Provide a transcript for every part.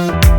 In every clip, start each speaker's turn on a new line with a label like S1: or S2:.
S1: Thank you.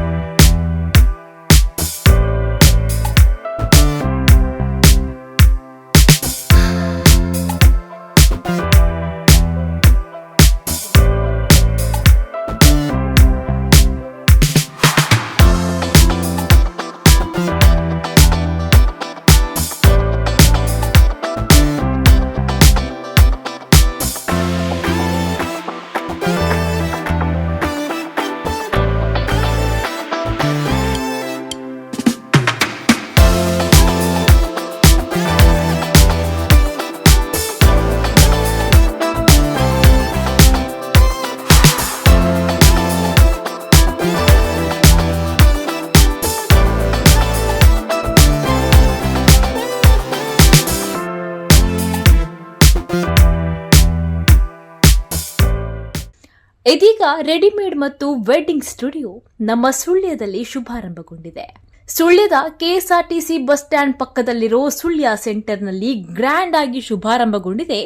S1: ಇದೀಗ readymade ಮತ್ತು wedding studio ನಮ್ಮ ಸುಳ್ಯದಲ್ಲಿ ಶುಭಾರಂಭಗೊಂಡಿದೆ. ಸುಳ್ಯದ ಕೆಎಸ್ಆರ್ಟಿಸಿ ಬಸ್ ಸ್ಟ್ಯಾಂಡ್ ಪಕ್ಕದಲ್ಲಿರೋ ಸುಳ್ಯ ಸೆಂಟರ್ನಲ್ಲಿ ಗ್ರ್ಯಾಂಡ್ ಆಗಿ ಶುಭಾರಂಭಗೊಂಡಿದೆ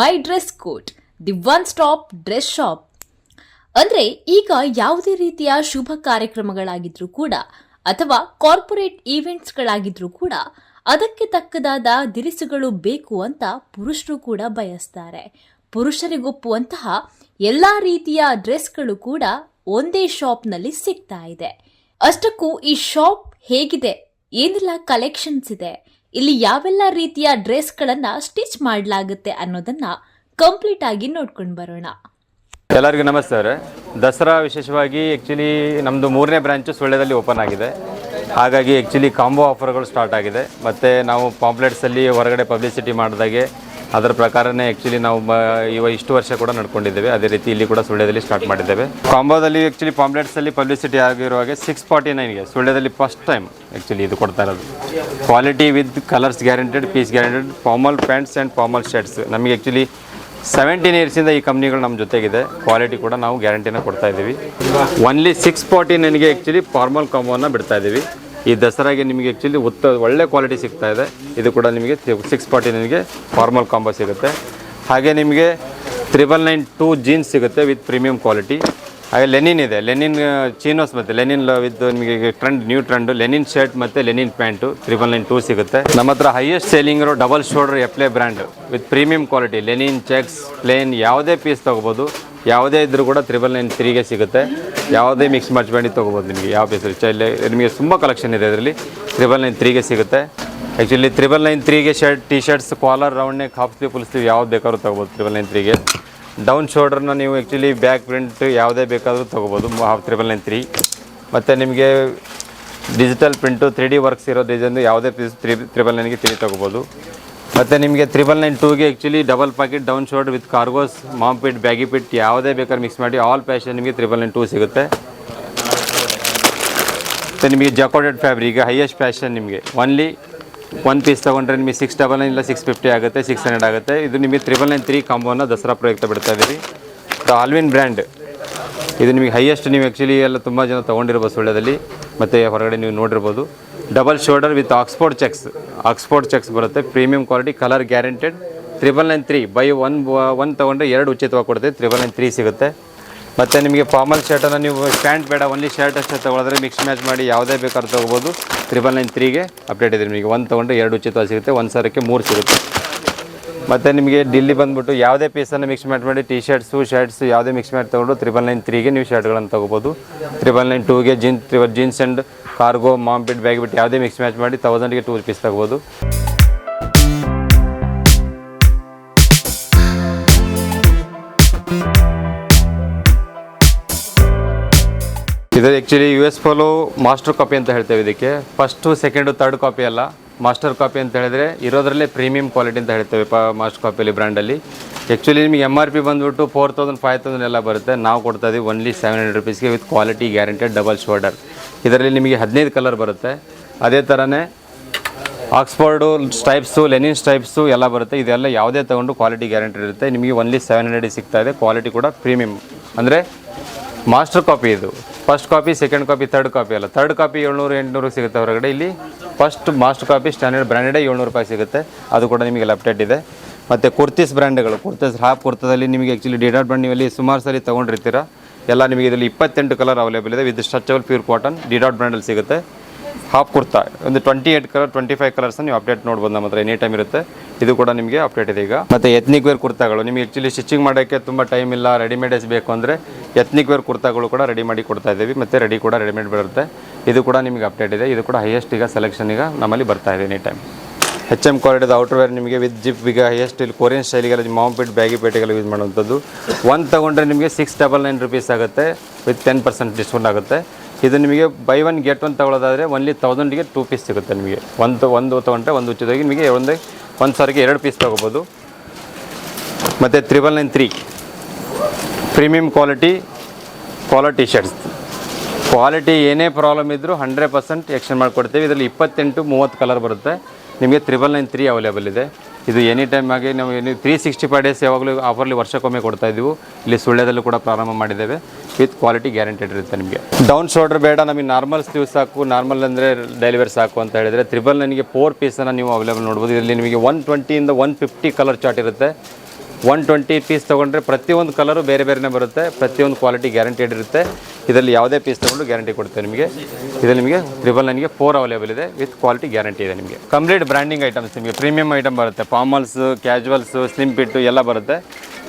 S1: my dress coat, the one stop dress shop. ಅಂದ್ರೆ ಈಗ ಯಾವುದೇ ರೀತಿಯ ಶುಭ ಕಾರ್ಯಕ್ರಮಗಳಾಗಿದ್ರೂ ಕೂಡ ಅಥವಾ ಕಾರ್ಪೊರೇಟ್ ಈವೆಂಟ್ಸ್ಗಳಾಗಿದ್ರೂ ಕೂಡ ಅದಕ್ಕೆ ತಕ್ಕದಾದ ದಿರಿಸುಗಳು ಬೇಕು ಅಂತ ಪುರುಷರು ಕೂಡ ಬಯಸ್ತಾರೆ. ಪುರುಷರಿಗೊಪ್ಪುವಂತಹ ಎಲ್ಲಾ ರೀತಿಯ ಡ್ರೆಸ್ಗಳು ಕೂಡ ಒಂದೇ ಶಾಪ್ನಲ್ಲಿ ಸಿಗ್ತಾ ಇದೆ. ಅಷ್ಟಕ್ಕೂ ಈ ಶಾಪ್ ಹೇಗಿದೆ? ಏನೆಲ್ಲ ಕಲೆಕ್ಷನ್ಸ್ ಇದೆ? ಇಲ್ಲಿ ಯಾವೆಲ್ಲ ರೀತಿಯ ಡ್ರೆಸ್ಗಳನ್ನ ಸ್ಟಿಚ್ ಮಾಡಲಾಗುತ್ತೆ ಅನ್ನೋದನ್ನ ಕಂಪ್ಲೀಟ್ ಆಗಿ ನೋಡ್ಕೊಂಡು ಬರೋಣ.
S2: ಎಲ್ಲರಿಗೂ ನಮಸ್ಕಾರ ದಸರಾ ವಿಶೇಷವಾಗಿ ಆ್ಯಕ್ಚುಲಿ ನಮ್ಮದು ಮೂರನೇ ಬ್ರಾಂಚು ಸುಳ್ಯದಲ್ಲಿ ಓಪನ್ ಆಗಿದೆ. ಹಾಗಾಗಿ ಆ್ಯಕ್ಚುಲಿ ಕಾಂಬೋ ಆಫರ್ಗಳು ಸ್ಟಾರ್ಟ್ ಆಗಿದೆ. ಮತ್ತು ನಾವು ಪಾಂಪ್ಲೆಟ್ಸಲ್ಲಿ ಹೊರಗಡೆ ಪಬ್ಲಿಸಿಟಿ ಮಾಡಿದಾಗೆ ಅದರ ಪ್ರಕಾರನೇ ಆ್ಯಕ್ಚುಲಿ ನಾವು ಇವ ಇಷ್ಟು ವರ್ಷ ಕೂಡ ನಡ್ಕೊಂಡಿದ್ದೇವೆ. ಅದೇ ರೀತಿ ಇಲ್ಲಿ ಕೂಡ ಸುಳ್ಯದಲ್ಲಿ ಸ್ಟಾರ್ಟ್ ಮಾಡಿದ್ದೇವೆ. ಕಾಂಬೋದಲ್ಲಿ ಆ್ಯಕ್ಚುಲಿ ಪಾಂಪ್ಲೆಟ್ಸಲ್ಲಿ ಪಬ್ಲಿಸಿಟಿ ಆಗಿರುವಾಗೆ ಸಿಕ್ಸ್ ಫಾರ್ಟಿ ನೈನ್ಗೆ ಸುಳ್ಯದಲ್ಲಿ ಫಸ್ಟ್ ಟೈಮ್ ಆ್ಯಕ್ಚುಲಿ ಇದು ಕೊಡ್ತಾ ಇರೋದು. Quality with colours guaranteed piece guaranteed formal pants and formal shirts ನಮಗೆ ಆ್ಯಕ್ಚುಲಿ ಸೆವೆಂಟೀನ್ ಇಯರ್ಸಿಂದ ಈ ಕಂಪ್ನಿಗಳು ನಮ್ಮ ಜೊತೆಗಿದೆ. ಕ್ವಾಲಿಟಿ ಕೂಡ ನಾವು ಗ್ಯಾರಂಟಿನ ಕೊಡ್ತಾ ಇದ್ದೀವಿ. ಒನ್ಲಿ ಸಿಕ್ಸ್ ಫಾರ್ಟಿ ನೈನ್ಗೆ ಆ್ಯಕ್ಚುಲಿ ಫಾರ್ಮಲ್ ಕಾಂಬೋನ ಬಿಡ್ತಾ ಇದ್ದೀವಿ. ಈ ದಸರಾಗೆ ನಿಮಗೆ ಆ್ಯಕ್ಚುಲಿ ಉತ್ತ ಒಳ್ಳೆ ಕ್ವಾಲಿಟಿ ಸಿಗ್ತಾ ಇದೆ. ಇದು ಕೂಡ ನಿಮಗೆ ಸಿಕ್ಸ್ ಫಾರ್ಟಿ ನಿಮಗೆ ಫಾರ್ಮಲ್ ಕಾಂಬೋ ಸಿಗುತ್ತೆ. ಹಾಗೆ ನಿಮಗೆ ತ್ರಿಬಲ್ ನೈನ್ ಟೂ ಜೀನ್ಸ್ ಸಿಗುತ್ತೆ ವಿತ್ ಪ್ರೀಮಿಯಂ ಕ್ವಾಲಿಟಿ ಹಾಗೆ ಲೆನಿನ್ ಇದೆ. ಲೆನಿನ್ ಚೀನೋಸ್ ಮತ್ತು ಲೆನಿನ್ ವಿತ್ ನಿಮಗೆ trend new trend linen shirt ಮತ್ತು linen pant triple nine two ಸಿಗುತ್ತೆ. ನಮ್ಮ ಹತ್ರ ಹೈಯೆಸ್ಟ್ ಸೇಲಿಂಗ್ ಇರೋ double shoulder ಎಪ್ಲೆ brand with premium quality linen checks plain ಯಾವುದೇ ಪೀಸ್ ತೊಗೋಬೋದು. ಯಾವುದೇ ಇದ್ರೂ ಕೂಡ ತ್ರಿಬಲ್ ನೈನ್ ತ್ರೀಗೆ ಸಿಗುತ್ತೆ. ಯಾವುದೇ ಮಿಕ್ಸ್ ಮಾಡಿ ತೊಗೋಬೋದು ನಿಮಗೆ, ಯಾವ ಪೀಸ್ ಚೈಲೆ ನಿಮಗೆ ತುಂಬ ಕಲೆಕ್ಷನ್ ಇದೆ ಅದರಲ್ಲಿ. ತ್ರಿಬಲ್ ನೈನ್ ತ್ರೀಗೆ ಸಿಗುತ್ತೆ. Actually triple nine ತ್ರೀಗೆ shirt T shirts collar round half sleeve full sleeve ಯಾವ್ದು ಬೇಕಾದ್ರೂ ತೊಗೋಬೋದು ತ್ರಿಬಲ್ ನೈನ್ ತ್ರೀಗೆ ಡೌನ್ ಶೋಲ್ಡರ್ನ ನೀವು ಆ್ಯಕ್ಚುಲಿ ಬ್ಯಾಕ್ ಪ್ರಿಂಟ್ ಯಾವುದೇ ಬೇಕಾದರೂ ತೊಗೋಬೋದು ಹಾಫ್ ತ್ರಿಬಲ್ ನೈನ್ ತ್ರೀ ಮತ್ತು ನಿಮಗೆ digital print three D works ಇರೋ ಡಿಸೈನ್ ಯಾವುದೇ ಪೀಸ್ ತ್ರಿ ತ್ರಿಬಲ್ ನೈನ್ಗೆ ತ್ರೀ ತೊಗೋಬೋದು. ಮತ್ತು ನಿಮಗೆ triple nine ಟೂಗೆ actually double pocket down shoulder with cargos mom fit baggy fit ಯಾವುದೇ ಬೇಕಾದ್ರೆ ಮಿಕ್ಸ್ ಮಾಡಿ ಆಲ್ ಪ್ಯಾಶನ್ ನಿಮಗೆ ತ್ರಿಬಲ್ ನೈನ್ ಟೂ ಸಿಗುತ್ತೆ. ಮತ್ತು ನಿಮಗೆ ಜಕೋಡೆಡ್ ಫ್ಯಾಬ್ರಿಕ್ ಹೈಯೆಸ್ಟ್ ಫ್ಯಾಷನ್ ನಿಮಗೆ. ಒನ್ಲಿ ಒನ್ ಪೀಸ್ ತೊಗೊಂಡ್ರೆ ನಿಮಗೆ ಸಿಕ್ಸ್ ಡಬಲ್ ನೈನ್ ಇಲ್ಲ ಸಿಕ್ಸ್ ಫಿಫ್ಟಿ ಆಗುತ್ತೆ ಸಿಕ್ಸ್ ಹಂಡ್ರೆಡ್ ಆಗುತ್ತೆ. ಇದು ನಿಮಗೆ ತ್ರಿಬಲ್ ನೈನ್ ತ್ರೀ ಕಾಂಬೋನ ದಸರಾ ಪ್ರಯುಕ್ತ ಬಿಡ್ತಾ ಇದ್ದೀವಿ ದ ಆಲ್ವಿನ್ ಬ್ರ್ಯಾಂಡ್ ಇದು ನಿಮಗೆ ಹೈಯೆಸ್ಟ್ ನೀವು ಆ್ಯಕ್ಚುಲಿ ಎಲ್ಲ ತುಂಬ ಜನ ತೊಗೊಂಡಿರ್ಬೋದು ಸುಳ್ಯದಲ್ಲಿ. ಮತ್ತು ಹೊರಗಡೆ ನೀವು ನೋಡಿರ್ಬೋದು. Double shoulder with Oxford checks Oxford checks ಬರುತ್ತೆ. Premium quality colour guaranteed triple nine three buy one one ತೊಗೊಂಡ್ರೆ ಎರಡು ಉಚಿತವಾಗಿ ಕೊಡುತ್ತೆ. ತ್ರಿಬಲ್ ನೈನ್ ತ್ರೀ ಸಿಗುತ್ತೆ. ಮತ್ತು ನಿಮಗೆ ಫಾರ್ಮಲ್ ಶರ್ಟನ್ನು ನೀವು ಪ್ಯಾಂಟ್ ಬೇಡ ಒನ್ಲಿ ಶರ್ಟ್ ಅಷ್ಟೇ ತೊಗೊಳಿದ್ರೆ ಮಿಕ್ಸ್ ಮ್ಯಾಚ್ ಮಾಡಿ ಯಾವುದೇ ಬೇಕಾದ್ರೂ ತೊಗೋಬೋದು. ತ್ರಿಬಲ್ ನೈನ್ ತ್ರೀಗೆ ಅಪ್ಡೇಟ್ ಇದೆ ನಿಮಗೆ. ಒಂದು ತೊಗೊಂಡ್ರೆ ಎರಡು ಉಚಿತವಾಗಿ ಸಿಗುತ್ತೆ. ಒಂದು ಸಾವಿರಕ್ಕೆ ಮೂರು ಸಿಗುತ್ತೆ. ಮತ್ತು ನಿಮಗೆ ಡಿಲ್ಲಿ ಬಂದುಬಿಟ್ಟು ಯಾವುದೇ ಪೀಸನ್ನು ಮಿಕ್ಸ್ ಮಾಡಿ ಟಿ ಶರ್ಟ್ಸು ಶರ್ಟ್ಸ್ ಯಾವುದೇ ಮಿಕ್ಸ್ ಮ್ಯಾಟ್ ತೊಗೊಂಡು ತ್ರಿಬಲ್ ನೈನ್ ತ್ರೀಗೆ ನೀವು ಶರ್ಟ್ಗಳನ್ನು ತೊಗೋಬೋದು. Triple nine ಟೂಗೆ jean triple jeans and cargo mom fit bag ಬಿಟ್ಟು ಯಾವುದೇ ಮಿಕ್ಸ್ ಮ್ಯಾಚ್ ಮಾಡಿ ತೌಸಂಡ್ಗೆ ಟೂ ಪೀಸ್ ತೊಗೋಬೋದು. ಇದು actually U S follow master copy ಅಂತ ಹೇಳ್ತೇವೆ ಇದಕ್ಕೆ. ಫಸ್ಟು ಸೆಕೆಂಡು ತರ್ಡ್ ಕಾಪಿ ಅಲ್ಲ. ಮಾಸ್ಟರ್ ಕಾಪಿ ಅಂತ ಹೇಳಿದ್ರೆ ಇರೋದ್ರಲ್ಲೇ ಪ್ರೀಮಿಯಂ ಕ್ವಾಲಿಟಿ ಅಂತ ಹೇಳ್ತೇವೆ ಮಾಸ್ಟರ್ ಕಾಪಿಯಲ್ಲಿ ಬ್ರ್ಯಾಂಡಲ್ಲಿ. ಆ್ಯಕ್ಚುಲಿ ನಿಮಗೆ ಎಂ ಆರ್ ಪಿ ಬಂದುಬಿಟ್ಟು ಫೋರ್ ತೌಸಂಡ್ ಫೈವ್ ತೌಸಂಡ್ ಎಲ್ಲ ಬರುತ್ತೆ. ನಾವು ಕೊಡ್ತಾ ಇದೀವಿ only seven hundred ರುಪೀಸ್ಗೆ with quality guaranteed double shoulder ಇದರಲ್ಲಿ ನಿಮಗೆ ಹದಿನೈದು ಕಲರ್ ಬರುತ್ತೆ. ಅದೇ ಥರನೇ ಆಕ್ಸ್ಫರ್ಡು ಸ್ಟೈಪ್ಸು ಲೆನಿನ್ ಸ್ಟೈಪ್ಸು ಎಲ್ಲ ಬರುತ್ತೆ. ಇದೆಲ್ಲ ಯಾವುದೇ ತೊಗೊಂಡು ಕ್ವಾಲಿಟಿ ಗ್ಯಾರಂಟಿ ಇರುತ್ತೆ. ನಿಮಗೆ ಒನ್ಲಿ ಸೆವೆನ್ ಹಂಡ್ರೆಡ್ ಸಿಗ್ತಾ ಇದೆ. ಕ್ವಾಲಿಟಿ ಕೂಡ ಪ್ರೀಮಿಯಂ ಅಂದರೆ ಮಾಸ್ಟರ್ ಕಾಪಿ ಇದು. First copy second copy third copy ಅಲ್ಲ. ತರ್ಡ್ ಕಾಪಿ ಏಳ್ನೂರು, ಎಂಟುನೂರು ಸಿಗುತ್ತೆ ಹೊರಗಡೆ. ಇಲ್ಲಿ ಫಸ್ಟ್ ಮಾಸ್ಟ್ ಕಾಪಿ ಸ್ಟ್ಯಾಂಡರ್ಡ್ ಬ್ರ್ಯಾಂಡೆಡೇ ಏಳ್ನೂರು ರೂಪಾಯಿ ಸಿಗುತ್ತೆ. ಅದು ಕೂಡ ನಿಮಗೆ ಅಪ್ಡೇಟ್ ಇದೆ. ಮತ್ತು ಕುರ್ತೀಸ್ ಬ್ರ್ಯಾಂಡ್ಗಳು ಕುರ್ತೀಸ್ ಹಾಫ್ ಕುರ್ತದಲ್ಲಿ ನಿಮಗೆ ಆ್ಯಕ್ಚುಲಿ ಡಿಡಾಟ್ ಬ್ರ್ಯಾಂಡ್ ನೀವಲ್ಲಿ ಸುಮಾರು ಸರಿ ತೊಗೊಂಡಿರ್ತೀರ. ಎಲ್ಲ ನಿಮಗೆ ಇದರಲ್ಲಿ ಇಪ್ಪತ್ತೆಂಟು ಕಲರ್ ಅವೈಲೇಬಲ್ ಇದೆ with stretchable pure cotton D dot ಬ್ರ್ಯಾಂಡಲ್ಲಿ ಸಿಗುತ್ತೆ. ಹಾಫ್ ಕುರ್ತಾ ಒಂದು twenty eight colour twenty five colours ನೀವು ಅಪ್ಡೇಟ್ ನೋಡ್ಬೋದು ನಮ್ಮ ಹತ್ರ ಎನಿ ಟೈಮ್ ಇರುತ್ತೆ. ಇದು ಕೂಡ ನಿಮಗೆ ಅಪ್ಡೇಟ್ ಇದೆ ಈಗ. ಮತ್ತು ಎತ್ನಿಕ್ ವೇರ್ ಕುರ್ತಾಗಳು ನಿಮಗೆ ಆ್ಯಕ್ಚುಲಿ ಸ್ಟಿಚಿಂಗ್ ಮಾಡೋಕ್ಕೆ ತುಂಬ ಟೈಮ್ ಇಲ್ಲ ರೆಡಿಮೇಡೇಸ್ ಬೇಕು ಅಂದರೆ ಎತ್ನಿಕ್ ವೇರ್ ಕುರ್ತಾಗಳು ಕೂಡ ರೆಡಿ ಮಾಡಿ ಕೊಡ್ತಾ ಇದ್ದೀವಿ. ಮತ್ತು ರೆಡಿ ಕೂಡ ರೆಡಿಮೇಡ್ ಬರುತ್ತೆ. ಇದು ಕೂಡ ನಿಮಗೆ ಅಪ್ಡೇಟ್ ಇದೆ. ಇದು ಕೂಡ ಹೈಯೆಸ್ಟ್ ಈಗ ಸೆಲೆಕ್ಷನ್ ಈಗ ನಮ್ಮಲ್ಲಿ ಬರ್ತಾ ಇದೆ ಎನಿ ಟೈಮ್ ಹೆಚ್ ಎಂ ಕ್ವಾಲಿಟಿದ ಔಟರ್ ವೇರ್ ನಿಮಗೆ ವಿತ್ ಜಿಪ್ ಈಗ ಹೈಯೆಸ್ಟ್ ಇಲ್ಲಿ ಕೊರಿಯನ್ ಸ್ಟೈಲಿಗೆಲ್ಲ ಮಾಂಪಿಟ್ ಬ್ಯಾಗಿ ಪೇಟೆಗೆಲ್ಲ ಯೂಸ್ ಮಾಡುವಂಥದ್ದು. ಒಂದು ತೊಗೊಂಡ್ರೆ ನಿಮಗೆ ಸಿಕ್ಸ್ ಡಬಲ್ ನೈನ್ ರುಪೀಸ್ ಆಗುತ್ತೆ. ವಿತ್ ಟೆನ್ ಪರ್ಸೆಂಟ್ ಡಿಸ್ಕೌಂಟ್ ಆಗುತ್ತೆ. ಇದು ನಿಮಗೆ ಬೈ ಒನ್ ಗೆಟ್ ಒನ್ ತೊಗೊಳೋದಾದರೆ ಒನ್ಲಿ ತೌಸಂಡಿಗೆ ಟೂ ಪೀಸ್ ಸಿಗುತ್ತೆ ನಿಮಗೆ. ಒಂದು ಒಂದು ತೊಗೊಂಡ್ರೆ ಒಂದು ಉಚಿತವಾಗಿ ನಿಮಗೆ ಒಂದು ಒಂದು ಸಾವಿರಕ್ಕೆ ಎರಡು ಪೀಸ್ ತೊಗೋಬೋದು. ಮತ್ತು triple nine three premium quality quality shirts quality ಏನೇ ಪ್ರಾಬ್ಲಮ್ ಇದ್ದರೂ ಹಂಡ್ರೆಡ್ ಪರ್ಸೆಂಟ್ ಎಕ್ಸ್ಚೇಂಜ್ ಮಾಡಿಕೊಡ್ತೇವೆ. ಇದರಲ್ಲಿ ಇಪ್ಪತ್ತೆಂಟು ಮೂವತ್ತು ಕಲರ್ ಬರುತ್ತೆ. ನಿಮಗೆ ತ್ರಿಬಲ್ ನೈನ್ ತ್ರೀ ಅವೈಲೇಬಲ್ ಇದೆ. ಇದು ಎನಿ ಟೈಮ್ ಆಗಿ ನಾವು ಏನು ತ್ರೀ ಸಿಕ್ಸ್ಟಿ ಫೈವ್ ಡೇಸ್ ಯಾವಾಗಲೂ ಆಫರ್ಲಿ ವರ್ಷಕ್ಕೊಮ್ಮೆ ಕೊಡ್ತಾ ಇದ್ದೀವಿ. ಇಲ್ಲಿ ಸುಳ್ಳ್ಯದಲ್ಲೂ ಕೂಡ ಪ್ರಾರಂಭ ಮಾಡಿದ್ದೇವೆ. ವಿತ್ ಕ್ವಾಲಿಟಿ ಗ್ಯಾರಂಟೆಡ್ ಇರುತ್ತೆ ನಿಮಗೆ. ಡೌನ್ ಶೋಲ್ಡರ್ ಬೇಡ. ನಮಗೆ ನಾರ್ಮಲ್ ಸ್ಲೀವ್ ಸಾಕು ನಾರ್ಮಲ್ ಅಂದರೆ ಡೆಲಿವರಿ ಸಾಕು ಅಂತ ಹೇಳಿದರೆ ತ್ರಿಬಲ್ ನನಗೆ ಫೋರ್ ಪೀಸನ್ನು ನೀವು ಅವೈಲೇಬಲ್ ನೋಡ್ಬೋದು. ಇದರಲ್ಲಿ ನಿಮಗೆ ಒನ್ ಟ್ವೆಂಟಿಯಿಂದ ಒನ್ ಫಿಫ್ಟಿ ಕಲರ್ ಚಾರ್ಟ್ ಇರುತ್ತೆ. ಒನ್ ಟ್ವೆಂಟಿ ಪೀಸ್ ತೊಗೊಂಡ್ರೆ ಪ್ರತಿಯೊಂದು ಕಲರು ಬೇರೆ ಬೇರೆನೇ ಬರುತ್ತೆ. ಪ್ರತಿಯೊಂದು ಕ್ವಾಲಿಟಿ ಗ್ಯಾರಂಟಿಡ್ ಇರುತ್ತೆ. ಇದರಲ್ಲಿ ಯಾವುದೇ ಪೀಸ್ ತೊಗೊಂಡು ಗ್ಯಾರಂಟಿ ಕೊಡ್ತೇವೆ ನಿಮಗೆ. ಇದರಲ್ಲಿ ನಿಮಗೆ ತ್ರಿಬಲ್ ನನಗೆ ಫೋರ್ ಅವೈಲೇಬಲ್ ಇದೆ ವಿತ್ ಕ್ವಾಲಿಟಿ ಗ್ಯಾರಂಟಿ ಇದೆ ನಿಮಗೆ. ಕಂಪ್ಲೀಟ್ ಬ್ರ್ಯಾಂಡಿಂಗ್ ಐಟಮ್ಸ್ ನಿಮಗೆ. ಪ್ರೀಮಿಯಂ ಐಟಮ್ ಬರುತ್ತೆ. ಫಾರ್ಮಲ್ಸ್ ಕ್ಯಾಜುವಲ್ಸು ಸ್ಲಿಮ್ ಪಿಟ್ಟು ಎಲ್ಲ ಬರುತ್ತೆ.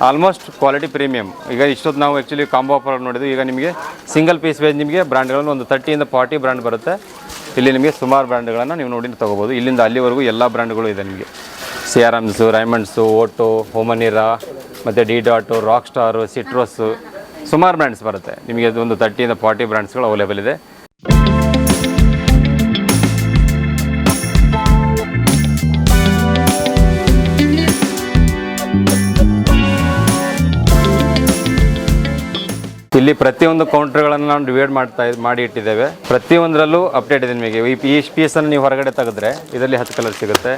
S2: ಆಲ್ಮೋಸ್ಟ್ ಕ್ವಾಲಿಟಿ ಪ್ರೀಮಿಯಂ ಈಗ ಇಷ್ಟೊತ್ತು ನಾವು ಆ್ಯಕ್ಚುಲಿ ಕಾಂಬೋ ಆಫರ್ ನೋಡಿದ್ವಿ. ಈಗ ನಿಮಗೆ ಸಿಂಗಲ್ ಪೀಸ್ ವೇಜ್ ನಿಮಗೆ ಬ್ರ್ಯಾಂಡ್ಗಳನ್ನು ಒಂದು ತರ್ಟಿಯಿಂದ ಫಾರ್ಟಿ ಬ್ರ್ಯಾಂಡ್ ಬರುತ್ತೆ. ಇಲ್ಲಿ ನಿಮಗೆ ಸುಮಾರು ಬ್ರ್ಯಾಂಡ್ಗಳನ್ನು ನೀವು ನೋಡಿ ತೊಗೋಬೋದು. ಇಲ್ಲಿಂದ ಅಲ್ಲಿವರೆಗೂ ಎಲ್ಲ ಬ್ರ್ಯಾಂಡ್ಗಳು ಇದೆ ನಿಮಗೆ. ಸಿ ಆರ್ ಎಮ್ಸು ರೈಮಂಡ್ಸು, ಓಟು, ಹೋಮನಿರಾ, ಮತ್ತು ಡಿ ಡಾಟು ರಾಕ್ ಸ್ಟಾರು ಸಿಟ್ರೋಸು ಸುಮಾರು ಬ್ರ್ಯಾಂಡ್ಸ್ ಬರುತ್ತೆ. ನಿಮಗೆ ಒಂದು ತರ್ಟಿಯಿಂದ ಫಾರ್ಟಿ ಬ್ರ್ಯಾಂಡ್ಸ್ಗಳು ಅವೈಲೇಬಲ್ ಇದೆ. ಇಲ್ಲಿ ಪ್ರತಿಯೊಂದು ಕೌಂಟರ್ಗಳನ್ನು ನಾವು ಡಿವೈಡ್ ಮಾಡ್ತಾ ಮಾಡಿ ಇಟ್ಟಿದ್ದೇವೆ. ಪ್ರತಿಯೊಂದರಲ್ಲೂ ಅಪ್ಡೇಟ್ ಇದೆ ನಿಮಗೆ. ಈ ಈ ಪೀಸನ್ನು ನೀವು ಹೊರಗಡೆ ತೆಗೆದ್ರೆ ಇದರಲ್ಲಿ ಹತ್ತು ಕಲರ್ ಸಿಗುತ್ತೆ.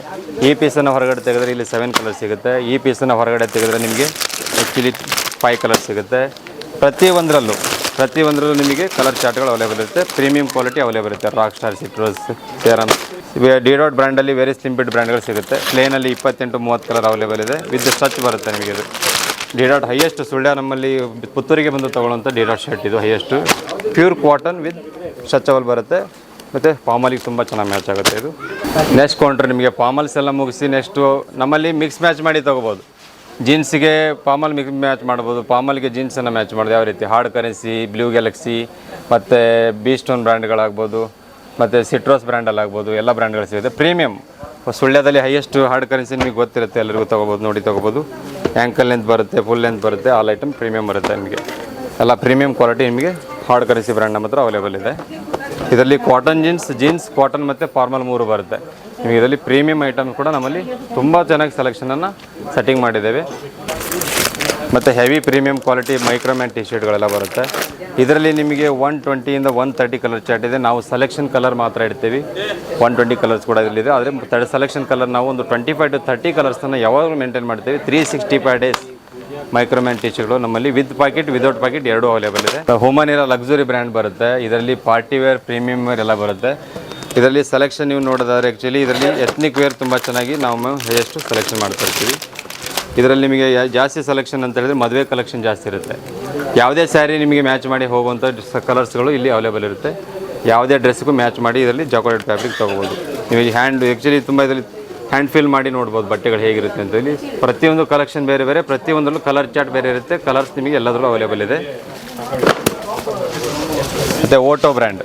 S2: ಈ ಪೀಸನ್ನು ಹೊರಗಡೆ ತೆಗೆದ್ರೆ ಇಲ್ಲಿ ಸೆವೆನ್ ಕಲರ್ ಸಿಗುತ್ತೆ. ಈ ಪೀಸನ್ನು ಹೊರಗಡೆ ತೆಗೆದ್ರೆ ನಿಮಗೆ ಆ್ಯಕ್ಚುಲಿ ಫೈವ್ ಕಲರ್ ಸಿಗುತ್ತೆ. ಪ್ರತಿಯೊಂದರಲ್ಲೂ ಪ್ರತಿಯೊಂದರಲ್ಲೂ ನಿಮಗೆ ಕಲರ್ ಚಾರ್ಟ್ಗಳು ಅವೈಲೇಬಲ್ ಇರುತ್ತೆ. ಪ್ರೀಮಿಯಂ ಕ್ವಾಲಿಟಿ ಅವೈಲೇಬಲ್ ಇರುತ್ತೆ. ರಾಕ್ ಸ್ಟಾರ್ ಸಿಟ್ರೋಸ್ ಸೇರನ್ ಡಿ ಡಾಟ್ ಬ್ರ್ಯಾಂಡಲ್ಲಿ ವೆರಿ ಸ್ಲಿಂಪಿಡ್ ಬ್ರ್ಯಾಂಡ್ಗಳು ಸಿಗುತ್ತೆ. ಪ್ಲೇನಲ್ಲಿ ಇಪ್ಪತ್ತೆಂಟು ಮೂವತ್ತು ಕಲರ್ ಅವೈಲೇಬಲ್ ಇದೆ. ವಿತ್ ಸ್ಟಚ್ ಬರುತ್ತೆ ನಿಮಗೆ ಇದು. ಡಿ ಡಾಟ್ ಹೈಯೆಸ್ಟ್ ಸುಳ್ಯ ನಮ್ಮಲ್ಲಿ ಪುತ್ತೂರಿಗೆ ಬಂದು ತೊಗೊಳ್ಳೋಂಥ ಡಿರಾಟ್ ಶರ್ಟ್ ಇದು highest pure cotton with stretchable ಬರುತ್ತೆ. ಮತ್ತು ಪಾಮಲಿಗೆ ತುಂಬ ಚೆನ್ನಾಗಿ ಮ್ಯಾಚ್ ಆಗುತ್ತೆ ಇದು. ನೆಕ್ಸ್ಟ್ ಕೊಂಡ್ರೆ ನಿಮಗೆ ಪಾಮಲ್ಸ್ ಎಲ್ಲ ಮುಗಿಸಿ ನೆಕ್ಸ್ಟು ನಮ್ಮಲ್ಲಿ ಮಿಕ್ಸ್ ಮ್ಯಾಚ್ ಮಾಡಿ ತೊಗೋಬೋದು. ಜೀನ್ಸಿಗೆ ಪಾಮಲ್ ಮಿಕ್ಸ್ ಮ್ಯಾಚ್ ಮಾಡ್ಬೋದು. ಪಾಮಲ್ಗೆ ಜೀನ್ಸನ್ನು ಮ್ಯಾಚ್ ಮಾಡೋದು ಯಾವ ರೀತಿ? ಹಾರ್ಡ್ ಕರೆನ್ಸಿ ಬ್ಲೂ ಗ್ಯಾಲಕ್ಸಿ ಮತ್ತು ಬಿ ಸ್ಟೋನ್ ಬ್ರ್ಯಾಂಡ್ಗಳಾಗ್ಬೋದು ಮತ್ತು ಸಿಟ್ರೋಸ್ ಬ್ರ್ಯಾಂಡಲ್ಲಾಗ್ಬೋದು ಎಲ್ಲ ಬ್ರ್ಯಾಂಡ್ಗಳು ಸಿಗುತ್ತೆ. ಪ್ರೀಮಿಯಂ ಸುಳ್ಯದಲ್ಲಿ ಹೈಯೆಸ್ಟ್ ಹಾರ್ಡ್ ಕರೆನ್ಸಿ ನಿಮಗೆ ಗೊತ್ತಿರುತ್ತೆ ಎಲ್ಲರಿಗೂ ತೊಗೋಬೋದು, ನೋಡಿ ತೊಗೋಬೋದು. ಆ್ಯಂಕಲ್ ಲೆಂತ್ ಬರುತ್ತೆ ಫುಲ್ ಲೆಂತ್ ಬರುತ್ತೆ ಆಲ್ ಐಟಮ್ ಪ್ರೀಮಿಯಮ್ ಬರುತ್ತೆ ನಿಮಗೆ. ಎಲ್ಲ ಪ್ರೀಮಿಯಮ್ ಕ್ವಾಲಿಟಿ ನಿಮಗೆ ಹಾರ್ಡ್ ಕರೆನ್ಸಿ ಬ್ರ್ಯಾಂಡ್ ನಮ್ಮ ಹತ್ರ ಅವೈಲೇಬಲ್ ಇದೆ. ಇದರಲ್ಲಿ ಕಾಟನ್ ಜೀನ್ಸ್ ಜೀನ್ಸ್ ಕಾಟನ್ ಮತ್ತು ಫಾರ್ಮಲ್ ಮೂರು ಬರುತ್ತೆ. ನಿಮಗೆ ಇದರಲ್ಲಿ ಪ್ರೀಮಿಯಮ್ ಐಟಮ್ ಕೂಡ ನಮ್ಮಲ್ಲಿ ತುಂಬ ಚೆನ್ನಾಗಿ ಸೆಲೆಕ್ಷನನ್ನು ಸೆಟ್ಟಿಂಗ್ ಮಾಡಿದ್ದೇವೆ. ಮತ್ತು heavy premium quality Microman T ಶರ್ಟ್ಗಳೆಲ್ಲ ಬರುತ್ತೆ. ಇದರಲ್ಲಿ ನಿಮಗೆ ಒನ್ ಟ್ವೆಂಟಿಯಿಂದ ಒನ್ ತರ್ಟಿ ಕಲರ್ ಚಾರ್ಟ್ ಇದೆ. ನಾವು ಸೆಲೆಕ್ಷನ್ ಕಲರ್ ಮಾತ್ರ ಇಡ್ತೀವಿ. ಒನ್ ಟ್ವೆಂಟಿ ಕಲರ್ಸ್ ಕೂಡ ಇದರಲ್ಲಿದೆ ಆದರೆ ತರ್ಡ್ ಸೆಲೆಕ್ಷನ್ ಕಲರ್ ನಾವು ಒಂದು ಟ್ವೆಂಟಿ ಫೈವ್ ಟು ತರ್ಟಿ ಕಲರ್ಸನ್ನು ಯಾವಾಗಲೂ ಮೇಂಟೈನ್ ಮಾಡ್ತೀವಿ. Three sixty five days Microman T ಶರ್ಟ್ಗಳು ನಮ್ಮಲ್ಲಿ ವಿತ್ ಪಾಕೆಟ್ ವಿದೌಟ್ ಪಾಕೆಟ್ ಎರಡೂ ಅವೈಲೇಬಲ್ ಇದೆ. ಹೋಮನಿರ ಲಕ್ಸುರಿ ಬ್ರ್ಯಾಂಡ್ ಬರುತ್ತೆ. ಇದರಲ್ಲಿ ಪಾರ್ಟಿ ವೇರ್ ಪ್ರೀಮಿಯಂ ವೇರ್ ಎಲ್ಲ ಬರುತ್ತೆ. ಇದರಲ್ಲಿ ಸೆಲೆಕ್ಷನ್ ನೀವು ನೋಡೋದಾದ್ರೆ ಆ್ಯಕ್ಚುಲಿ ಇದರಲ್ಲಿ ಎತ್ನಿಕ್ ವೇರ್ ತುಂಬ ಚೆನ್ನಾಗಿ ನಾವು ಎಷ್ಟು ಸೆಲೆಕ್ಷನ್ ಮಾಡ್ತಾ ಇರ್ತೀವಿ. ಇದರಲ್ಲಿ ನಿಮಗೆ ಜಾಸ್ತಿ ಸೆಲೆಕ್ಷನ್ ಅಂತ ಹೇಳಿದ್ರೆ ಮದುವೆ ಕಲೆಕ್ಷನ್ ಜಾಸ್ತಿ ಇರುತ್ತೆ. ಯಾವುದೇ ಸ್ಯಾರಿ ನಿಮಗೆ ಮ್ಯಾಚ್ ಮಾಡಿ ಹೋಗುವಂಥ ಕಲರ್ಸ್ಗಳು ಇಲ್ಲಿ ಅವೈಲೇಬಲ್ ಇರುತ್ತೆ. ಯಾವುದೇ ಡ್ರೆಸ್ಗೂ ಮ್ಯಾಚ್ ಮಾಡಿ ಇದರಲ್ಲಿ ಜಾಕೋಲೇಟ್ ಫ್ಯಾಬ್ರಿಕ್ ತೊಗೋಬೋದು. ಈ ಹ್ಯಾಂಡ್ ಆ್ಯಕ್ಚುಲಿ ತುಂಬ ಇದರಲ್ಲಿ ಹ್ಯಾಂಡ್ ಫೀಲ್ ಮಾಡಿ ನೋಡ್ಬೋದು ಬಟ್ಟೆಗಳು ಹೇಗಿರುತ್ತೆ ಅಂತ. ಇಲ್ಲಿ ಪ್ರತಿಯೊಂದು ಕಲೆಕ್ಷನ್ ಬೇರೆ ಬೇರೆ, ಪ್ರತಿಯೊಂದರಲ್ಲೂ ಕಲರ್ ಚಾರ್ಟ್ ಬೇರೆ ಇರುತ್ತೆ. ಕಲರ್ಸ್ ನಿಮಗೆ ಎಲ್ಲದರಲ್ಲೂ ಅವೈಲೇಬಲ್ ಇದೆ. ಮತ್ತು ಓಟೋ ಬ್ರ್ಯಾಂಡ್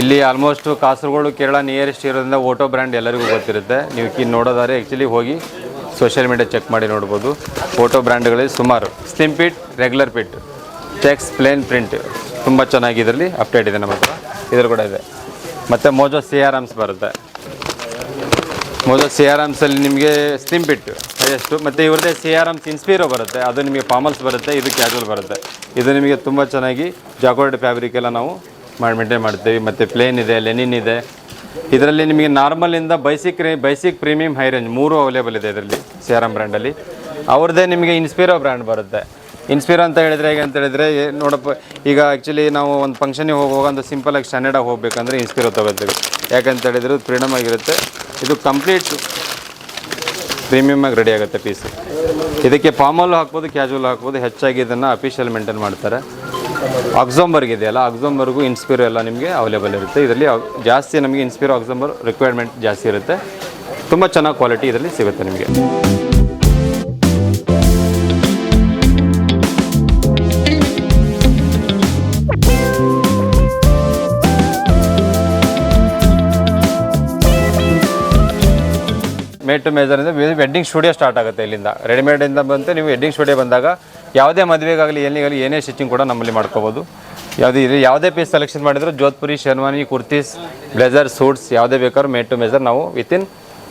S2: ಇಲ್ಲಿ ಆಲ್ಮೋಸ್ಟ್ ಕಾಸರಗೋಡು, ಕೇರಳ ನಿಯರೆಸ್ಟ್ ಇರೋದ್ರಿಂದ ಓಟೋ ಬ್ರ್ಯಾಂಡ್ ಎಲ್ಲರಿಗೂ ಗೊತ್ತಿರುತ್ತೆ. ನೀವು ಕಿ ನೋಡೋದಾದ್ರೆ ಆ್ಯಕ್ಚುಲಿ ಹೋಗಿ ಸೋಷಿಯಲ್ ಮೀಡಿಯಾ ಚೆಕ್ ಮಾಡಿ ನೋಡ್ಬೋದು. ಫೋಟೋ ಬ್ರ್ಯಾಂಡ್ಗಳಲ್ಲಿ ಸುಮಾರು slim fit regular fit checks plain print ತುಂಬ ಚೆನ್ನಾಗಿ ಇದರಲ್ಲಿ ಅಪ್ಡೇಟ್ ಇದೆ ನಮ್ಮ ಹತ್ರ. ಕೂಡ ಇದೆ. ಮತ್ತು ಮೋಜೋ ಸಿ ಆರ್ ಆಮ್ಸ್ ಬರುತ್ತೆ. ಮೋಜೋ ಸಿ ಆರ್ ಆಮ್ಸಲ್ಲಿ ನಿಮಗೆ ಸ್ಲಿಮ್ ಪಿಟ್ ಹೈಯೆಸ್ಟು ಮತ್ತು ಇವ್ರದ್ದೇ ಸಿ ಆರ್ ಎಮ್ಸ್ ಇನ್ಸ್ಪೀರೋ ಬರುತ್ತೆ. ಅದು ನಿಮಗೆ ಫಾರ್ಮಲ್ಸ್ ಬರುತ್ತೆ, ಇದು ಕ್ಯಾಜುವಲ್ ಬರುತ್ತೆ. ಇದು ನಿಮಗೆ ತುಂಬ ಚೆನ್ನಾಗಿ ಜಾಕೋರ್ಡ್ ಫ್ಯಾಬ್ರಿಕ್ ಎಲ್ಲ ನಾವು ಮಾಡಿ ಮೇಂಟೈನ್ ಮಾಡ್ತೀವಿ. ಮತ್ತು ಪ್ಲೇನ್ ಇದೆ ಲೆನಿನ್ ಇದೆ. ಇದರಲ್ಲಿ ನಿಮಗೆ ನಾರ್ಮಲಿಂದ ಬೈಸಿಕ್ ರೇ ಬೈಸಿಕ್ ಪ್ರೀಮಿಯಂ ಹೈ ರೇಂಜ್ ಮೂರು ಅವೈಲೇಬಲ್ ಇದೆ ಇದರಲ್ಲಿ ಸಿ ಆರ್ ಎಂ ಬ್ರ್ಯಾಂಡಲ್ಲಿ ಅವ್ರದ್ದೇ ನಿಮಗೆ ಇನ್ಸ್ಪಿರೋ ಬ್ರ್ಯಾಂಡ್ ಬರುತ್ತೆ. ಇನ್ಸ್ಪಿರೋ ಅಂತ ಹೇಳಿದ್ರೆ ಹೇಗೆ ಅಂತ ಹೇಳಿದ್ರೆ ನೋಡಪ್ಪ, ಈಗ ಆ್ಯಕ್ಚುಲಿ ನಾವು ಒಂದು ಫಂಕ್ಷನಿಗೆ ಹೋಗುವಾಗ ಒಂದು ಸಿಂಪಲಾಗಿ ಸ್ಟ್ಯಾಂಡರ್ಡಾಗಿ ಹೋಗ್ಬೇಕಂದ್ರೆ ಇನ್ಸ್ಪಿರೋ ತೊಗೊಳ್ತೀವಿ. ಯಾಕಂತ ಹೇಳಿದ್ರೆ ಫ್ರೀಡಮ್ ಆಗಿರುತ್ತೆ. ಇದು ಕಂಪ್ಲೀಟ್ ಪ್ರೀಮಿಯಮ್ ಆಗಿ ರೆಡಿ ಆಗುತ್ತೆ ಪೀಸ್ ಇದಕ್ಕೆ ಫಾರ್ಮಲ್ಲೂ ಹಾಕ್ಬೋದು ಕ್ಯಾಶುವಲ್ ಹಾಕ್ಬೋದು, ಹೆಚ್ಚಾಗಿ ಇದನ್ನು ಅಫಿಷಿಯಲ್ ಮೇಂಟೈನ್ ಮಾಡ್ತಾರೆ. ಅಕ್ಸೋಂಬರ್ಗ್. ಇದೆಯಲ್ಲ, ಅಕ್ಸೋಂಬರ್ಗೂ ಇನ್ಸ್ಪಿರೋ ಎಲ್ಲ ನಿಮಗೆ ಅವೈಲೇಬಲ್ ಇರುತ್ತೆ. ಇದರಲ್ಲಿ ಜಾಸ್ತಿ ನಮಗೆ ಇನ್ಸ್ಪಿರೋ ಅಕ್ಸೋಂಬರ್ ರಿಕ್ವೈರ್ಮೆಂಟ್ ಜಾಸ್ತಿ ಇರುತ್ತೆ. ತುಂಬ ಚೆನ್ನಾಗಿ ಕ್ವಾಲಿಟಿ ಇದರಲ್ಲಿ ಸಿಗುತ್ತೆ ನಿಮಗೆ. ಮೇಡ್ ಟು ಮೇಜರಿಂದ ವೆಡ್ಡಿಂಗ್ ಸ್ಟುಡಿಯೋ ಸ್ಟಾರ್ಟ್ ಆಗುತ್ತೆ ಇಲ್ಲಿಂದ. ರೆಡಿಮೇಡಿಂದ ಬಂತು ನೀವು ವೆಡ್ಡಿಂಗ್ ಸ್ಟುಡಿಯೋ ಬಂದಾಗ ಯಾವುದೇ ಮದುವೆಗಾಗಲಿ, ಎಲ್ಲಿಗಾಗಲಿ ಏನೇ ಸ್ಟಿಚಿಂಗ್ ಕೂಡ ನಮ್ಮಲ್ಲಿ ಮಾಡ್ಕೋಬೋದು. ಯಾವುದೇ ಇಲ್ಲಿ ಯಾವುದೇ ಪೀಸ್ ಸೆಲೆಕ್ಷನ್ ಮಾಡಿದ್ರು, ಜೋಧ್ಪುರಿ, ಶರ್ವಾನಿ, ಕುರ್ತೀಸ್ ಬ್ಲೇಜರ್ ಸೂಟ್ಸ್ ಯಾವುದೇ ಬೇಕಾದ್ರೂ ಮೇಡ್ ಟು ಮೇಜರ್ ನಾವು ವಿತಿನ್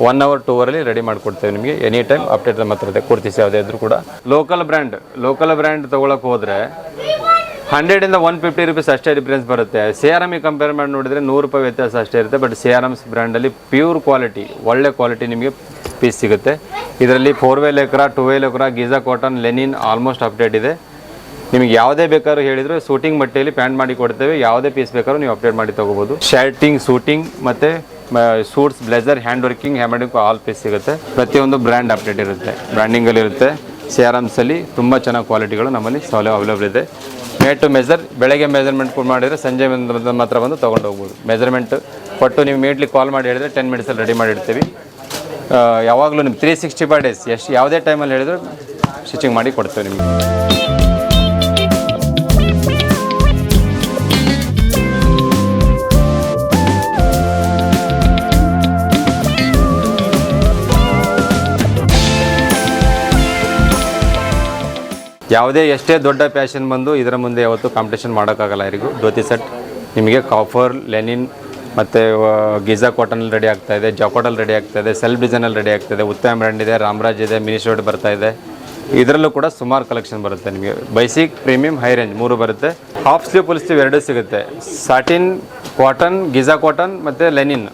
S2: ಒನ್ ಅವರ್ ಟೂ ಅವರಲ್ಲಿ ರೆಡಿ ಮಾಡಿಕೊಡ್ತೇವೆ ನಿಮಗೆ. ಎನಿ ಟೈಮ್ ಅಪ್ಡೇಟ್ ಮಾತ್ರ ಇದೆ, ಕುರ್ತೀಸ್ ಯಾವುದೇ ಇದ್ರೂ ಕೂಡ. ಲೋಕಲ್ ಬ್ರ್ಯಾಂಡ್ ಲೋಕಲ್ ಬ್ರ್ಯಾಂಡ್ ತೊಗೊಳಕ್ಕೆ ಹೋದರೆ ಹಂಡ್ರೆಡಿಂದ ಒನ್ ಫಿಫ್ಟಿ ರುಪೀಸ್ ಅಷ್ಟೇ ಡಿಫ್ರೆನ್ಸ್ ಬರುತ್ತೆ. ಸಿ ಆರ್ ಎಮ್ಗೆ ಕಂಪೇರ್ ಮಾಡಿ ನೋಡಿದರೆ ನೂರು ರೂಪಾಯಿ ವ್ಯತ್ಯಾಸ ಅಷ್ಟೇ ಇರುತ್ತೆ ಬಟ್ ಸಿ ಆರ್ ಎಮ್ಸ್ ಬ್ರ್ಯಾಂಡಲ್ಲಿ ಪ್ಯೂರ್ ಕ್ವಾಲಿಟಿ ಒಳ್ಳೆ ಕ್ವಾಲಿಟಿ ನಿಮಗೆ ಪೀಸ್ ಸಿಗುತ್ತೆ. ಇದರಲ್ಲಿ four way lycra two way lycra Giza cotton linen almost update ಇದೆ. ನಿಮಗೆ ಯಾವುದೇ ಬೇಕಾದ್ರೂ ಹೇಳಿದ್ರು ಸೂಟಿಂಗ್ ಬಟ್ಟೆಯಲ್ಲಿ ಪ್ಯಾಂಟ್ ಮಾಡಿ ಕೊಡ್ತೇವೆ. ಯಾವುದೇ ಪೀಸ್ ಬೇಕಾದ್ರೂ ನೀವು ಅಪ್ಡೇಟ್ ಮಾಡಿ ತೊಗೋಬೋದು. ಶರ್ಟಿಂಗ್ ಸೂಟಿಂಗ್ ಮತ್ತು suits blazer hand working hand all piece ಸಿಗುತ್ತೆ. ಪ್ರತಿಯೊಂದು ಬ್ರ್ಯಾಂಡ್ ಅಪ್ಡೇಟ್ ಇರುತ್ತೆ. ಬ್ರ್ಯಾಂಡಿಂಗಲ್ಲಿ ಇರುತ್ತೆ. ಸಿ ಆರ್ ಎಮ್ಸಲ್ಲಿ ತುಂಬ ಚೆನ್ನಾಗಿ ಕ್ವಾಲಿಟಿಗಳು ನಮ್ಮಲ್ಲಿ ಸೌಲಭ್ಯ ಅವೈಲೇಬಲ್ ಇದೆ. ಮೇಡ್ ಟು ಮೆಜರ್ ಬೆಳಗ್ಗೆ ಮೆಜರ್ಮೆಂಟ್ ಮಾಡಿದರೆ ಸಂಜೆ ಮಾತ್ರ ಬಂದು ತೊಗೊಂಡು ಹೋಗ್ಬೋದು. ಮೆಜರ್ಮೆಂಟ್ ಕೊಟ್ಟು ನೀವು ಮೇಡ್ಲಿ ಕಾಲ್ ಮಾಡಿ ಹೇಳಿದರೆ ಟೆನ್ ಮಿನಿಟ್ಸಲ್ಲಿ ರೆಡಿ ಮಾಡಿಡ್ತೀವಿ ಯಾವಾಗಲೂ ನಿಮ್ಗೆ ತ್ರೀ ಸಿಕ್ಸ್ಟಿ ಫೈವ್ ಡೇಸ್ ಎಷ್ಟು, ಯಾವುದೇ ಟೈಮಲ್ಲಿ ಹೇಳಿದ್ರು ಸ್ಟಿಚಿಂಗ್ ಮಾಡಿ ಕೊಡ್ತೇವೆ ನಿಮಗೆ. ಯಾವುದೇ ಎಷ್ಟೇ ದೊಡ್ಡ ಪ್ಯಾಷನ್ ಬಂದು ಇದರ ಮುಂದೆ ಯಾವತ್ತೂ ಕಾಂಪಿಟೇಷನ್ ಮಾಡೋಕ್ಕಾಗಲ್ಲ ಯಾರಿಗೂ. ಧೋತಿ ಸೆಟ್ ನಿಮಗೆ ಕಾಫರ್ ಲೆನಿನ್ ಮತ್ತು ಗಿಜಾ ಕಾಟನಲ್ಲಿ ರೆಡಿ ಆಗ್ತಾ ಇದೆ ಜಾಕೋಟಲ್ಲಿ ರೆಡಿ ಆಗ್ತಾ ಇದೆ ಸೆಲ್ಫ್ ಡಿಸೈನಲ್ಲಿ ರೆಡಿ ಆಗ್ತಾ ಇದೆ, ಉತ್ತಮ ಬ್ರ್ಯಾಂಡ್ ಇದೆ, ರಾಮರಾಜ್ ಇದೆ ಮಿನಿಸ್ಟೋಡ್ ಬರ್ತಾ ಇದೆ. ಇದರಲ್ಲೂ ಕೂಡ ಸುಮಾರು ಕಲೆಕ್ಷನ್ ಬರುತ್ತೆ ನಿಮಗೆ. ಬೈಸಿಕ್ ಪ್ರೀಮಿಯಂ ಹೈ ರೇಂಜ್ ಮೂರು ಬರುತ್ತೆ. ಹಾಫ್ ಸ್ಲೀವ್ ಫುಲ್ ಸ್ಲೀವ್ ಎರಡೂ ಸಿಗುತ್ತೆ. ಸಾಟಿನ್ ಕಾಟನ್ ಗಿಜಾ ಕಾಟನ್ ಮತ್ತು ಲೆನಿನ್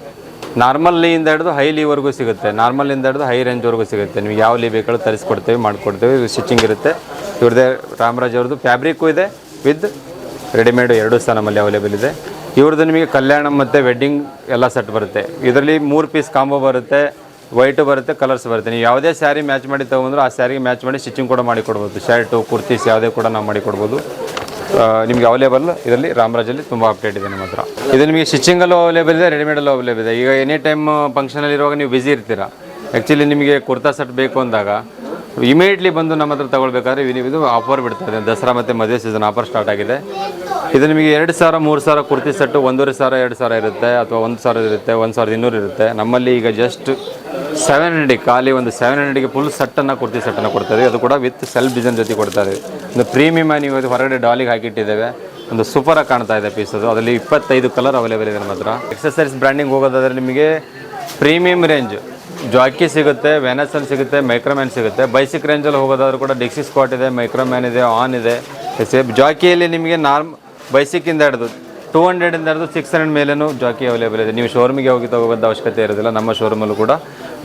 S2: ನಾರ್ಮಲ್ ಲೀಯಿಂದ ಹಿಡಿದು ಹೈ ಲೀವರೆಗೂ ಸಿಗುತ್ತೆ. ನಾರ್ಮಲಿಂದ ಹಿಡಿದು ಹೈ ರೇಂಜ್ವರೆಗೂ ಸಿಗುತ್ತೆ. ನಿಮಗೆ ಯಾವ ಲೀ ಬೇಕಾದ್ರೂ ತರಿಸ್ಕೊಡ್ತೇವೆ, ಮಾಡಿಕೊಡ್ತೇವೆ ಸ್ಟಿಚಿಂಗ್ ಇರುತ್ತೆ. ಇವ್ರದ್ದೇ ರಾಮರಾಜ್ ಅವ್ರದ್ದು ಫ್ಯಾಬ್ರಿಕ್ಕು ಇದೆ ವಿತ್ ರೆಡಿಮೇಡ್ ಎರಡೂ ಸಹ ನಮ್ಮಲ್ಲಿ ಅವೈಲೇಬಲ್ ಇದೆ. ಇವ್ರದ್ದು ನಿಮಗೆ ಕಲ್ಯಾಣ ಮತ್ತು ವೆಡ್ಡಿಂಗ್ ಎಲ್ಲ ಸೆಟ್ ಬರುತ್ತೆ. ಇದರಲ್ಲಿ ಮೂರು ಪೀಸ್ ಕಾಂಬೋ ಬರುತ್ತೆ ವೈಟು ಬರುತ್ತೆ ಕಲರ್ಸ್ ಬರುತ್ತೆ. ನೀವು ಯಾವುದೇ ಸ್ಯಾರಿ ಮ್ಯಾಚ್ ಮಾಡಿ ತೊಗೊಂಡ್ರು ಆ ಸ್ಯಾರಿಗೆ ಮ್ಯಾಚ್ ಮಾಡಿ ಸ್ಟಿಚಿಂಗ್ ಕೂಡ ಮಾಡಿ ಕೊಡ್ಬೋದು. ಶರ್ಟು ಕುರ್ತೀಸ್ ಯಾವುದೇ ಕೂಡ ನಾವು ಮಾಡಿ ಕೊಡ್ಬೋದು. ನಿಮಗೆ ಅವೈಲೇಬಲ್ ಇದರಲ್ಲಿ ರಾಮರಾಜಲ್ಲಿ ತುಂಬ ಅಪ್ಡೇಟ್ ಇದೆ ನಮ್ಮ ಹತ್ರ. ಇದು ನಿಮಗೆ ಸ್ಟಿಚಿಂಗಲ್ಲೂ ಅವೈಲೇಬಲ್ ಇದೆ ರೆಡಿಮೇಡಲ್ಲೂ ಅವೈಲೇಬಲ್ ಇದೆ. ಈಗ ಎನಿ ಟೈಮ್ ಫಂಕ್ಷನಲ್ಲಿರುವಾಗ ನೀವು ಬ್ಯುಸಿ ಇರ್ತೀರಾ. ಆ್ಯಕ್ಚುಲಿ ನಿಮಗೆ ಕುರ್ತಾ ಸೆಟ್ ಬೇಕು ಅಂದಾಗ ಇಮಿಡಿಯೇಟ್ಲಿ ಬಂದು ನಮ್ಮ ಹತ್ರ ತಗೊಳ್ಬೇಕಾದ್ರೆ ಇದು- ಇದು ಆಫರ್ ಬಿಡ್ತಾ ಇದೆ. ದಸರಾ ಮತ್ತು ಮದುವೆ ಸೀಸನ್ ಆಫರ್ ಸ್ಟಾರ್ಟ್ ಆಗಿದೆ. ಇದು ನಿಮಗೆ ಎರಡು ಸಾವಿರ, ಮೂರು ಸಾವಿರ ಕುರ್ತಿ ಸೆಟ್ಟು ಒಂದೂವರೆ ಸಾವಿರ, ಎರಡು ಸಾವಿರ ಇರುತ್ತೆ ಅಥವಾ ಒಂದು ಸಾವಿರ ಇರುತ್ತೆ, ಒಂದು ಸಾವಿರದ ಇನ್ನೂರು ಇರುತ್ತೆ. ನಮ್ಮಲ್ಲಿ ಈಗ ಜಸ್ಟ್ ಸೆವೆನ್ ಹಂಡ್ರೆಡ್ ಖಾಲಿ ಒಂದು ಸೆವೆನ್ ಹಂಡ್ರೆಡ್ಗೆ ಫುಲ್ ಸೆಟ್ಟನ್ನು ಕುರ್ತಿ ಸೆಟ್ಟನ್ನು ಕೊಡ್ತಾರೆ ಅದು ಕೂಡ ವಿತ್ ಸೆಲ್ಫ್ ಡಿಸೈನ್ ಜೊತೆ ಕೊಡ್ತಾರೆ ಒಂದು ಪ್ರೀಮಿಯಮ್ ನೀವು ಅದು ಹೊರಗಡೆ ಡಾಲಿಗೆ ಹಾಕಿಟ್ಟಿದ್ದೇವೆ. ಒಂದು ಸೂಪರಾಗಿ ಕಾಣ್ತಾ ಇದೆ ಪೀಸ್ ಅದು. ಅದರಲ್ಲಿ ಇಪ್ಪತ್ತೈದು ಕಲರ್ ಅವೈಲೇಬಲ್ ಇದೆ ನಮ್ಮ ಹತ್ರ. ಎಕ್ಸಸೈಸ್ ಬ್ರ್ಯಾಂಡಿಂಗ್ ಹೋಗೋದಾದ್ರೆ ನಿಮಗೆ ಪ್ರೀಮಿಯಂ ರೇಂಜ್ ಜಾಕಿ ಸಿಗುತ್ತೆ ವೆನಸನ್ ಸಿಗುತ್ತೆ ಮೈಕ್ರೋಮ್ಯಾನ್ ಸಿಗುತ್ತೆ. ಬೈಸಿಕ್ ರೇಂಜಲ್ಲಿ ಹೋಗೋದಾದ್ರೂ ಕೂಡ ಡಿಕ್ಸಿ ಸ್ಕಾಟ್ ಇದೆ ಮೈಕ್ರೋಮ್ಯಾನ್ ಇದೆ ಆನ್ ಇದೆ. ಸೇಫ್ ಜಾಕಿಯಲ್ಲಿ ನಿಮಗೆ ನಾರ್ಮ್ ಬೈಸಿಕ್ಕಿಂದ ಹಿಡಿದು ಟೂ ಹಂಡ್ರೆಡಿಂದ ಹಿಡಿದು ಸಿಕ್ಸ್ ಹಂಡ್ರೆಡ್ ಮೇಲೇನೂ ಜಾಕಿ ಅವೈಲೇಬಲ್ ಇದೆ. ನೀವು ಶೋರೂಮಿಗೆ ಹೋಗಿ ತಗೋಬೋದ ಅವಶ್ಯಕತೆ ಇರೋದಿಲ್ಲ. ನಮ್ಮ ಶೋರೂಮಲ್ಲೂ ಕೂಡ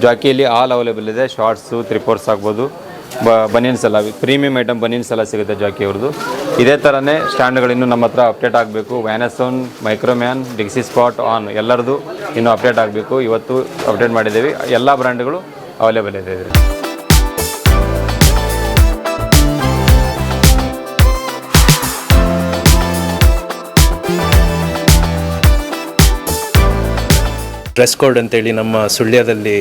S2: ಜಾಕಿಯಲ್ಲಿ ಆಲ್ ಅವೈಲೇಬಲ್ ಇದೆ. ಶಾರ್ಟ್ಸು ತ್ರಿಪೋರ್ಸ್ ಆಗ್ಬೋದು. ಬ ಬನಿಯನ್ಸ್ ಎಲ್ಲ ಪ್ರೀಮಿಯಂ ಐಟಮ್ ಬನಿಯನ್ಸ್ ಎಲ್ಲ ಸಿಗುತ್ತೆ ಜಾಕಿ ಅವ್ರದ್ದು. ಇದೇ ಥರನೇ ಸ್ಟ್ಯಾಂಡ್ಗಳು ಇನ್ನೂ ನಮ್ಮ ಹತ್ರ ಅಪ್ಡೇಟ್ ಆಗಬೇಕು. Van Heusen Microman Dixcy spot on ಎಲ್ಲರದು ಇನ್ನೂ ಅಪ್ಡೇಟ್ ಆಗಬೇಕು. ಇವತ್ತು ಅಪ್ಡೇಟ್ ಮಾಡಿದ್ದೀವಿ. ಎಲ್ಲ ಬ್ರ್ಯಾಂಡ್ಗಳು ಅವೈಲೇಬಲ್ ಇದೆ
S3: ಡ್ರೆಸ್ ಕೋಡ್ ಅಂತೇಳಿ ನಮ್ಮ ಸುಳ್ಯದಲ್ಲಿ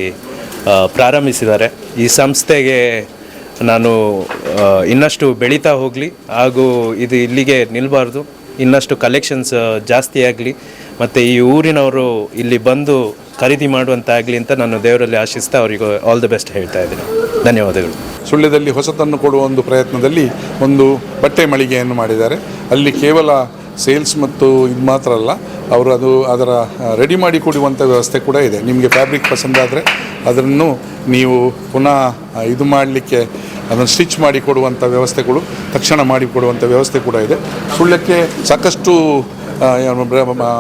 S3: ಪ್ರಾರಂಭಿಸಿದ್ದಾರೆ. ಈ ಸಂಸ್ಥೆಗೆ ನಾನು ಇನ್ನಷ್ಟು ಬೆಳೀತಾ ಹೋಗಲಿ ಹಾಗೂ ಇದು ಇಲ್ಲಿಗೆ ನಿಲ್ಲಬಾರ್ದು ಇನ್ನಷ್ಟು ಕಲೆಕ್ಷನ್ಸ್ ಜಾಸ್ತಿ ಆಗಲಿ. ಮತ್ತು ಈ ಊರಿನವರು ಇಲ್ಲಿ ಬಂದು ಖರೀದಿ ಮಾಡುವಂತಾಗಲಿ ಅಂತ ನಾನು ದೇವರಲ್ಲಿ ಆಶಿಸ್ತಾ ಅವರಿಗೆ ಆಲ್ ದಿ ಬೆಸ್ಟ್ ಹೇಳ್ತಾ ಇದ್ದೀನಿ. ಧನ್ಯವಾದಗಳು.
S4: ಸುಳ್ಳ್ಯದಲ್ಲಿ ಹೊಸತನ್ನು ಕೊಡುವ ಒಂದು ಪ್ರಯತ್ನದಲ್ಲಿ ಒಂದು ಬಟ್ಟೆ ಮಳಿಗೆಯನ್ನು ಮಾಡಿದ್ದಾರೆ. ಅಲ್ಲಿ ಕೇವಲ ಸೇಲ್ಸ್ ಮತ್ತು ಇದು ಮಾತ್ರ ಅಲ್ಲ, ಅವರು ಅದು ಅದರ ರೆಡಿ ಮಾಡಿ ಕೊಡುವಂಥ ವ್ಯವಸ್ಥೆ ಕೂಡ ಇದೆ. ನಿಮಗೆ ಫ್ಯಾಬ್ರಿಕ್ ಪಸಂದಾದರೆ ಅದನ್ನು ನೀವು ಪುನಃ ಇದು ಮಾಡಲಿಕ್ಕೆ, ಅದನ್ನು ಸ್ಟಿಚ್ ಮಾಡಿ ಕೊಡುವಂಥ ವ್ಯವಸ್ಥೆಗಳು, ತಕ್ಷಣ ಮಾಡಿಕೊಡುವಂಥ ವ್ಯವಸ್ಥೆ ಕೂಡ ಇದೆ. ಸುಳ್ಯಕ್ಕೆ ಸಾಕಷ್ಟು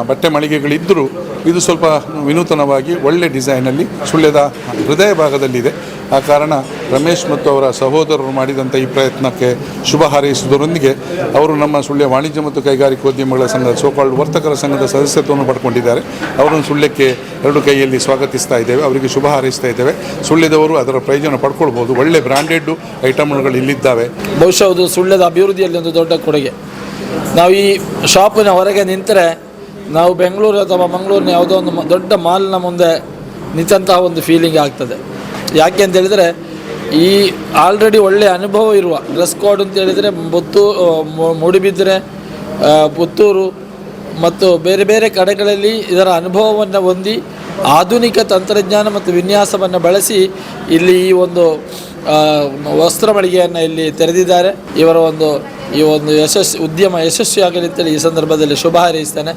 S4: ಬಟ್ಟೆ ಮಳಿಗೆಗಳಿದ್ದರೂ ಇದು ಸ್ವಲ್ಪ ವಿನೂತನವಾಗಿ ಒಳ್ಳೆ ಡಿಸೈನಲ್ಲಿ ಸುಳ್ಯದ ಹೃದಯ ಭಾಗದಲ್ಲಿದೆ. ಆ ಕಾರಣ ರಮೇಶ್ ಮತ್ತು ಅವರ ಸಹೋದರರು ಮಾಡಿದಂಥ ಈ ಪ್ರಯತ್ನಕ್ಕೆ ಶುಭ ಹಾರೈಸುವುದರೊಂದಿಗೆ ಅವರು ನಮ್ಮ ಸುಳ್ಯ ವಾಣಿಜ್ಯ ಮತ್ತು ಕೈಗಾರಿಕೋದ್ಯಮಗಳ ಸಂಘದ ಸೋಕಾಲ್ಡ್ ವರ್ತಕರ ಸಂಘದ ಸದಸ್ಯತ್ವವನ್ನು ಪಡ್ಕೊಂಡಿದ್ದಾರೆ. ಅವರನ್ನು ಸುಳ್ಯಕ್ಕೆ ಎರಡು ಕೈಯಲ್ಲಿ ಸ್ವಾಗತಿಸ್ತಾ ಇದ್ದೇವೆ. ಅವರಿಗೆ ಶುಭ ಹಾರೈಸ್ತಾ ಇದ್ದೇವೆ. ಸುಳ್ಯದವರು ಅದರ ಪ್ರಯೋಜನ ಪಡ್ಕೊಳ್ಬೋದು. ಒಳ್ಳೆ ಬ್ರ್ಯಾಂಡೆಡ್ ಐಟಮ್ಗಳು ಇಲ್ಲಿದ್ದಾವೆ.
S5: ಬಹುಶಃ ಅದು ಸುಳ್ಯದ ಅಭಿವೃದ್ಧಿಯಲ್ಲಿ ಒಂದು ದೊಡ್ಡ ಕೊಡುಗೆ. ನಾವು ಈ ಶಾಪಿನ ಹೊರಗೆ ನಿಂತರೆ ನಾವು ಬೆಂಗಳೂರು ಅಥವಾ ಮಂಗಳೂರಿನ ಯಾವುದೋ ಒಂದು ದೊಡ್ಡ ಮಾಲ್ನ ಮುಂದೆ ನಿಂತಹ ಒಂದು ಫೀಲಿಂಗ್ ಆಗ್ತದೆ. ಯಾಕೆ ಅಂತ ಹೇಳಿದರೆ, ಈ ಆಲ್ರೆಡಿ ಒಳ್ಳೆಯ ಅನುಭವ ಇರುವ ಡ್ರೆಸ್ ಕೋಡ್ ಅಂತ ಹೇಳಿದರೆ ಬುತ್ತು ಮೂಡಿಬಿದ್ರೆ ಪುತ್ತೂರು ಮತ್ತು ಬೇರೆ ಬೇರೆ ಕಡೆಗಳಲ್ಲಿ ಇದರ ಅನುಭವವನ್ನು ಹೊಂದಿ ಆಧುನಿಕ ತಂತ್ರಜ್ಞಾನ ಮತ್ತು ವಿನ್ಯಾಸವನ್ನು ಬಳಸಿ ಇಲ್ಲಿ ಈ ಒಂದು ವಸ್ತ್ರ ಮಳಿಗೆಯನ್ನು ಇಲ್ಲಿ ತೆರೆದಿದ್ದಾರೆ. ಇವರ ಒಂದು ಈ ಒಂದು ಯಶಸ್ ಉದ್ಯಮ ಯಶಸ್ವಿಯಾಗಲಿ ಅಂತೇಳಿ ಈ ಸಂದರ್ಭದಲ್ಲಿ ಶುಭ ಹಾರೈಸ್ತೇನೆ.